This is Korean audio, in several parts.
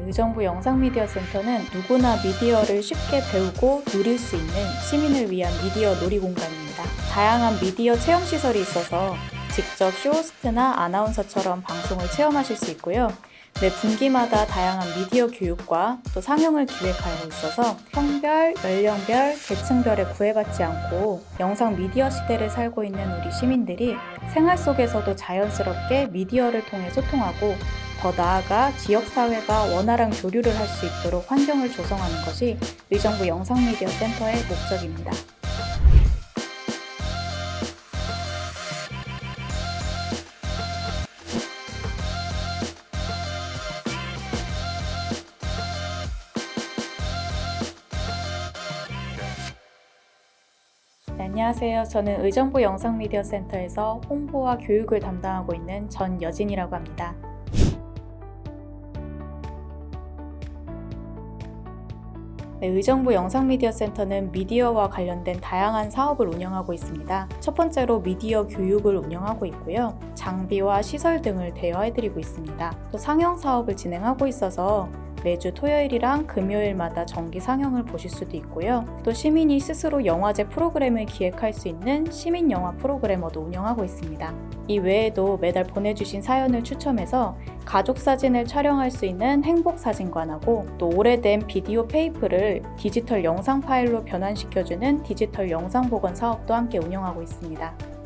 의정부 영상미디어센터는 누구나 미디어를 쉽게 배우고 누릴 수 있는 시민을 위한 미디어 놀이 공간입니다. 다양한 미디어 체험 시설이 있어서 직접 쇼호스트나 아나운서처럼 방송을 체험하실 수 있고요. 매 분기마다 다양한 미디어 교육과 또 상영을 기획하고 있어서 성별, 연령별, 계층별에 구애받지 않고 영상 미디어 시대를 살고 있는 우리 시민들이 생활 속에서도 자연스럽게 미디어를 통해 소통하고 더 나아가 지역사회가 원활한 교류를 할 수 있도록 환경을 조성하는 것이 의정부 영상미디어 센터의 목적입니다. 네, 안녕하세요. 저는 의정부 영상미디어 센터에서 홍보와 교육을 담당하고 있는 전여진이라고 합니다. 네, 의정부 영상미디어센터는 미디어와 관련된 다양한 사업을 운영하고 있습니다. 첫 번째로 미디어 교육을 운영하고 있고요. 장비와 시설 등을 대여해드리고 있습니다. 또 상영 사업을 진행하고 있어서 매주 토요일이랑 금요일마다 정기 상영을 보실 수도 있고요. 또 시민이 스스로 영화제 프로그램을 기획할 수 있는 시민 영화 프로그래머도 운영하고 있습니다. 이 외에도 매달 보내주신 사연을 추첨해서 가족 사진을 촬영할 수 있는 행복 사진관하고 또 오래된 비디오 페이프를 디지털 영상 파일로 변환시켜주는 디지털 영상 복원 사업도 함께 운영하고 있습니다.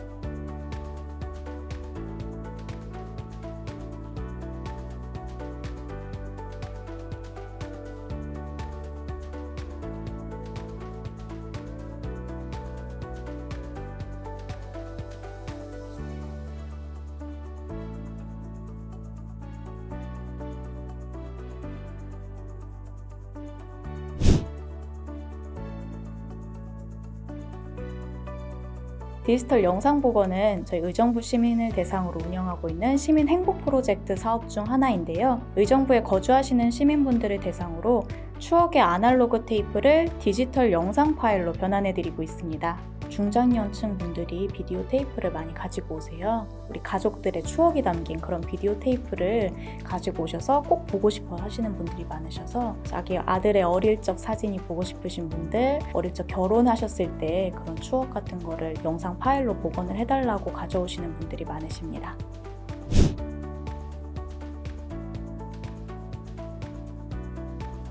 디지털 영상 복원은 저희 의정부 시민을 대상으로 운영하고 있는 시민 행복 프로젝트 사업 중 하나인데요. 의정부에 거주하시는 시민분들을 대상으로 추억의 아날로그 테이프를 디지털 영상 파일로 변환해드리고 있습니다. 중장년층 분들이 비디오 테이프를 많이 가지고 오세요. 우리 가족들의 추억이 담긴 그런 비디오 테이프를 가지고 오셔서 꼭 보고 싶어 하시는 분들이 많으셔서 자기 아들의 어릴 적 사진이 보고 싶으신 분들, 어릴 적 결혼하셨을 때 그런 추억 같은 거를 영상 파일로 복원을 해달라고 가져오시는 분들이 많으십니다.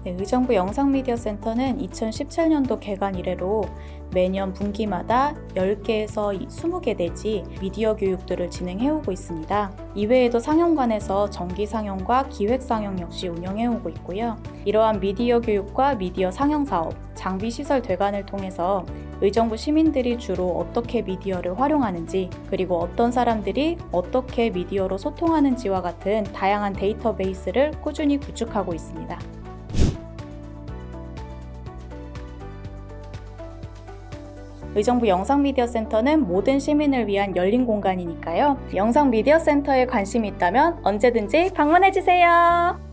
네, 의정부 영상미디어센터는 2017년도 개관 이래로 매년 분기마다 10개에서 20개 내지 미디어 교육들을 진행해오고 있습니다. 이외에도 상영관에서 정기 상영과 기획 상영 역시 운영해오고 있고요. 이러한 미디어 교육과 미디어 상영 사업, 장비 시설 대관을 통해서 의정부 시민들이 주로 어떻게 미디어를 활용하는지, 그리고 어떤 사람들이 어떻게 미디어로 소통하는지와 같은 다양한 데이터베이스를 꾸준히 구축하고 있습니다. 의정부 영상미디어센터는 모든 시민을 위한 열린 공간이니까요. 영상미디어센터에 관심이 있다면 언제든지 방문해주세요.